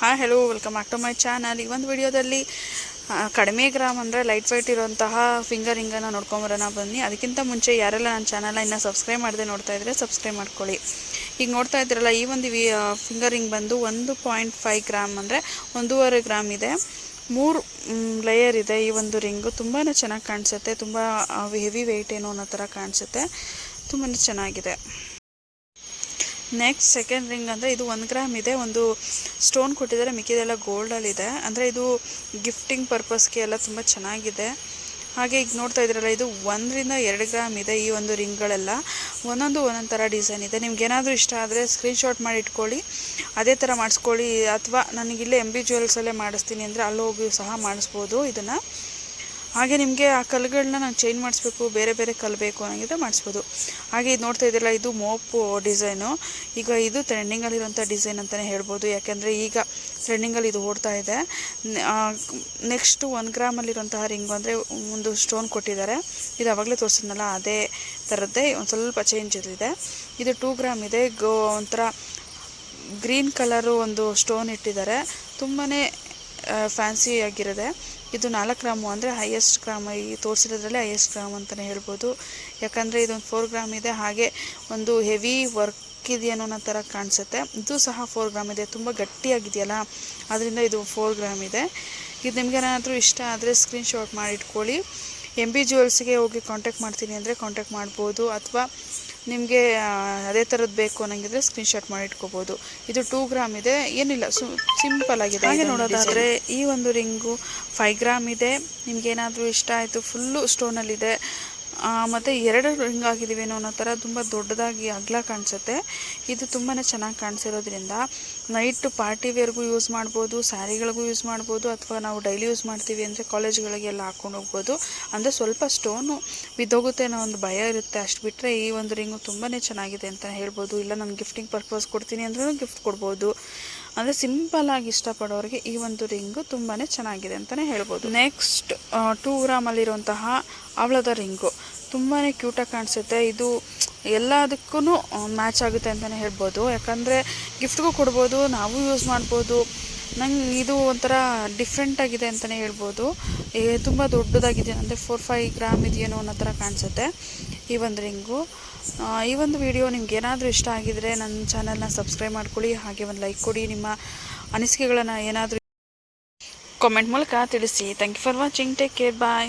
Hi hello welcome back to my channel ಈ ಒಂದು ವಿಡಿಯೋದಲ್ಲಿ ಕಡಿಮೆ ಗ್ರಾಮ್ ಅಂದರೆ ಲೈಟ್ ವೈಟ್ ಇರುವಂತಹ ಫಿಂಗರಿಂಗನ್ನು ನೋಡ್ಕೊಂಬರೋಣ ಬನ್ನಿ. ಅದಕ್ಕಿಂತ ಮುಂಚೆ ಯಾರೆಲ್ಲ ನನ್ನ ಚಾನಲ್ನ ಇನ್ನೂ ಸಬ್ಸ್ಕ್ರೈಬ್ ಮಾಡದೆ ನೋಡ್ತಾ ಇದ್ದರೆ ಸಬ್ಸ್ಕ್ರೈಬ್ ಮಾಡ್ಕೊಳ್ಳಿ. ಈಗ ನೋಡ್ತಾ ಇದ್ದೀರಲ್ಲ, ಈ ಒಂದು ವಿ ಫಿಂಗರಿಂಗ್ ಬಂದು ಒಂದು ಪಾಯಿಂಟ್ ಫೈವ್ ಗ್ರಾಮ್ ಅಂದರೆ ಒಂದೂವರೆ ಗ್ರಾಮ್ ಇದೆ. ಮೂರು ಲೇಯರ್ ಇದೆ ಈ ಒಂದು ರಿಂಗು ತುಂಬಾ ಚೆನ್ನಾಗಿ ಕಾಣಿಸುತ್ತೆ. ತುಂಬ ಹೆವಿ ವೆಯ್ಟ್ ಏನೋ ಅನ್ನೋ ಥರ ಕಾಣಿಸುತ್ತೆ. ತುಂಬಾ ಚೆನ್ನಾಗಿದೆ. ನೆಕ್ಸ್ಟ್ ಸೆಕೆಂಡ್ ರಿಂಗ್ ಅಂದರೆ ಇದು ಒಂದು ಗ್ರಾಮ್ ಇದೆ, ಒಂದು ಸ್ಟೋನ್ ಕೊಟ್ಟಿದ್ದಾರೆ, ಮಿಕ್ಕಿದೆಲ್ಲ ಗೋಲ್ಡಲ್ಲಿದೆ ಅಂದರೆ ಇದು ಗಿಫ್ಟಿಂಗ್ ಪರ್ಪಸ್ಗೆ ಎಲ್ಲ ತುಂಬ ಚೆನ್ನಾಗಿದೆ. ಹಾಗೆ ಈಗ ನೋಡ್ತಾ ಇದ್ರಲ್ಲ ಇದು ಒಂದರಿಂದ ಎರಡು ಗ್ರಾಮ್ ಇದೆ ಈ ಒಂದು ರಿಂಗ್ಗಳೆಲ್ಲ ಒಂದೊಂದು ಒಂದೊಂದು ಥರ ಡಿಸೈನ್ ಇದೆ. ನಿಮ್ಗೆ ಏನಾದರೂ ಇಷ್ಟ ಆದರೆ ಸ್ಕ್ರೀನ್ಶಾಟ್ ಮಾಡಿ ಇಟ್ಕೊಳ್ಳಿ. ಅದೇ ಥರ ಮಾಡಿಸ್ಕೊಳ್ಳಿ. ಅಥವಾ ನನಗಿಲ್ಲೇ ಎಂ ಬಿ ಜ್ಯುವೆಲ್ಸಲ್ಲೇ ಮಾಡಿಸ್ತೀನಿ ಅಂದರೆ ಅಲ್ಲಿ ಸಹ ಮಾಡಿಸ್ಬೋದು ಇದನ್ನು. ಹಾಗೆ ನಿಮಗೆ ಆ ಕಲ್ಲುಗಳನ್ನ ನಾನು ಚೇಂಜ್ ಮಾಡಿಸ್ಬೇಕು, ಬೇರೆ ಬೇರೆ ಕಲ್ಲು ಬೇಕು ಅನ್ನೋಂಗಿದ್ರೆ ಮಾಡಿಸ್ಬೋದು. ಹಾಗೆ ಇದು ನೋಡ್ತಾ ಇದ್ದಿಲ್ಲ ಇದು ಮೋಪು ಡಿಸೈನು. ಈಗ ಇದು ಟ್ರೆಂಡಿಂಗಲ್ಲಿರುವಂಥ ಡಿಸೈನ್ ಅಂತಲೇ ಹೇಳ್ಬೋದು. ಯಾಕೆಂದರೆ ಈಗ ಟ್ರೆಂಡಿಂಗಲ್ಲಿ ಇದು ಓಡ್ತಾ ಇದೆ. ನೆಕ್ಸ್ಟು ಒನ್ ಗ್ರಾಮಲ್ಲಿರುವಂತಹ ರಿಂಗು ಅಂದರೆ ಒಂದು ಸ್ಟೋನ್ ಕೊಟ್ಟಿದ್ದಾರೆ. ಇದು ಆವಾಗಲೇ ತೋರಿಸಿದ್ನಲ್ಲ, ಅದೇ ಥರದ್ದೇ ಒಂದು ಸ್ವಲ್ಪ ಚೇಂಜ್ ಇದೆ ಇದು ಟೂ ಗ್ರಾಮ್ ಇದೆ. ಗೋ, ಒಂಥರ ಗ್ರೀನ್ ಕಲರು ಒಂದು ಸ್ಟೋನ್ ಇಟ್ಟಿದ್ದಾರೆ. ತುಂಬಾ ಫ್ಯಾನ್ಸಿ ಆಗಿರುತ್ತೆ. ಇದು ನಾಲ್ಕು ಗ್ರಾಮು ಅಂದರೆ ಹೈಯೆಸ್ಟ್ ಗ್ರಾಮ್. ಈ ತೋರಿಸಿರೋದ್ರಲ್ಲಿ ಹೈಯೆಸ್ಟ್ ಗ್ರಾಮ್ ಅಂತಲೇ ಹೇಳ್ಬೋದು. ಯಾಕಂದರೆ ಇದೊಂದು ಫೋರ್ ಗ್ರಾಮ್ ಇದೆ. ಹಾಗೆ ಒಂದು ಹೆವಿ ವರ್ಕ್ ಇದೆಯೇನೋ ಅನ್ನೋ ಥರ ಕಾಣಿಸುತ್ತೆ. ಇದು ಸಹ ಫೋರ್ ಗ್ರಾಮ್ ಇದೆ. ತುಂಬ ಗಟ್ಟಿಯಾಗಿದೆಯಲ್ಲ? ಅದರಿಂದ ಇದು ಫೋರ್ ಗ್ರಾಮ್ ಇದೆ. ಇದು ನಿಮ್ಗೆ ಏನಾದರೂ ಇಷ್ಟ ಆದರೆ ಸ್ಕ್ರೀನ್ಶಾಟ್ ಮಾಡಿ ಇಟ್ಕೊಳ್ಳಿ. ಎಂ ಬಿ ಜ್ಯುವೆಲ್ಸ್ಗೆ ಹೋಗಿ ಕಾಂಟ್ಯಾಕ್ಟ್ ಮಾಡ್ತೀನಿ ಅಂದರೆ ಕಾಂಟ್ಯಾಕ್ಟ್ ಮಾಡ್ಬೋದು. ಅಥವಾ ನಿಮಗೆ ಅದೇ ಥರದ್ದು ಬೇಕು ಅನ್ನಂಗಿದ್ರೆ ಸ್ಕ್ರೀನ್ಶಾಟ್ ಮಾಡಿ ಇಟ್ಕೋಬೋದು. ಇದು ಟೂ ಗ್ರಾಮ್ ಇದೆ. ಏನಿಲ್ಲ ಸು ಸಿಂಪಲ್ ಆಗಿದೆ ಹಾಗೆ ನೋಡೋದಾದರೆ ಈ ಒಂದು ರಿಂಗು ಫೈವ್ ಗ್ರಾಮ್ ಇದೆ. ನಿಮ್ಗೇನಾದರೂ ಇಷ್ಟ ಆಯಿತು ಫುಲ್ಲು ಸ್ಟೋನಲ್ಲಿದೆ ಮತ್ತು ಎರಡು ರಿಂಗ್ ಆಗಿದ್ದೀವೇನೋ ಅನ್ನೋ ಥರ ತುಂಬ ದೊಡ್ಡದಾಗಿ ಅಗ್ಲ ಕಾಣಿಸುತ್ತೆ. ಇದು ತುಂಬಾ ಚೆನ್ನಾಗಿ ಕಾಣಿಸಿರೋದ್ರಿಂದ ನೈಟ್ ಪಾರ್ಟಿ ವೇರ್ಗೂ ಯೂಸ್ ಮಾಡ್ಬೋದು, ಸ್ಯಾರಿಗಳಿಗೂ ಯೂಸ್ ಮಾಡ್ಬೋದು, ಅಥವಾ ನಾವು ಡೈಲಿ ಯೂಸ್ ಮಾಡ್ತೀವಿ ಅಂದರೆ ಕಾಲೇಜ್ಗಳಿಗೆಲ್ಲ ಹಾಕ್ಕೊಂಡು ಹೋಗ್ಬೋದು. ಅಂದರೆ ಸ್ವಲ್ಪ ಸ್ಟೋನು ಬಿದ್ದೋಗುತ್ತೆ ಅನ್ನೋ ಒಂದು ಭಯ ಇರುತ್ತೆ. ಅಷ್ಟು ಬಿಟ್ಟರೆ ಈ ಒಂದು ರಿಂಗು ತುಂಬಾ ಚೆನ್ನಾಗಿದೆ ಅಂತ ಹೇಳ್ಬೋದು. ಇಲ್ಲ, ನಾನು ಗಿಫ್ಟಿಂಗ್ ಪರ್ಪಸ್ ಕೊಡ್ತೀನಿ ಅಂದ್ರೂ ಗಿಫ್ಟ್ ಕೊಡ್ಬೋದು. ಅಂದರೆ ಸಿಂಪಲ್ಲಾಗಿ ಇಷ್ಟಪಡೋರಿಗೆ ಈ ಒಂದು ರಿಂಗು ತುಂಬಾ ಚೆನ್ನಾಗಿದೆ ಅಂತಲೇ ಹೇಳ್ಬೋದು. ನೆಕ್ಸ್ಟ್ ಟೂ ಗ್ರಾಮಲ್ಲಿರುವಂತಹ ಅವಳದ ರಿಂಗು. ತುಂಬಾ ಕ್ಯೂಟಾಗಿ ಕಾಣಿಸುತ್ತೆ. ಇದು ಎಲ್ಲದಕ್ಕೂ ಮ್ಯಾಚ್ ಆಗುತ್ತೆ ಅಂತಲೇ ಹೇಳ್ಬೋದು. ಯಾಕಂದರೆ ಗಿಫ್ಟ್ಗೂ ಕೊಡ್ಬೋದು, ನಾವು ಯೂಸ್ ಮಾಡ್ಬೋದು. ನಂಗೆ ಇದು ಒಂಥರ ಡಿಫ್ರೆಂಟಾಗಿದೆ ಅಂತಲೇ ಹೇಳ್ಬೋದು. ತುಂಬ ದೊಡ್ಡದಾಗಿದೆ. ಅಂದರೆ ಫೋರ್ ಫೈವ್ ಗ್ರಾಮ್ ಇದೆಯೇನೋ ಅನ್ನೋ ಥರ ಕಾಣಿಸುತ್ತೆ ಈ ಒಂದು ರಿಂಗು. ಈ ಒಂದು ವಿಡಿಯೋ ನಿಮ್ಗೆ ಏನಾದರೂ ಇಷ್ಟ ಆಗಿದರೆ ನನ್ನ ಚಾನಲ್ನ ಸಬ್ಸ್ಕ್ರೈಬ್ ಮಾಡ್ಕೊಳ್ಳಿ. ಹಾಗೆ ಒಂದು ಲೈಕ್ ಕೊಡಿ. ನಿಮ್ಮ ಅನಿಸಿಕೆಗಳನ್ನು ಏನಾದರೂ ಕಾಮೆಂಟ್ ಮೂಲಕ ತಿಳಿಸಿ. Thank you for watching take care bye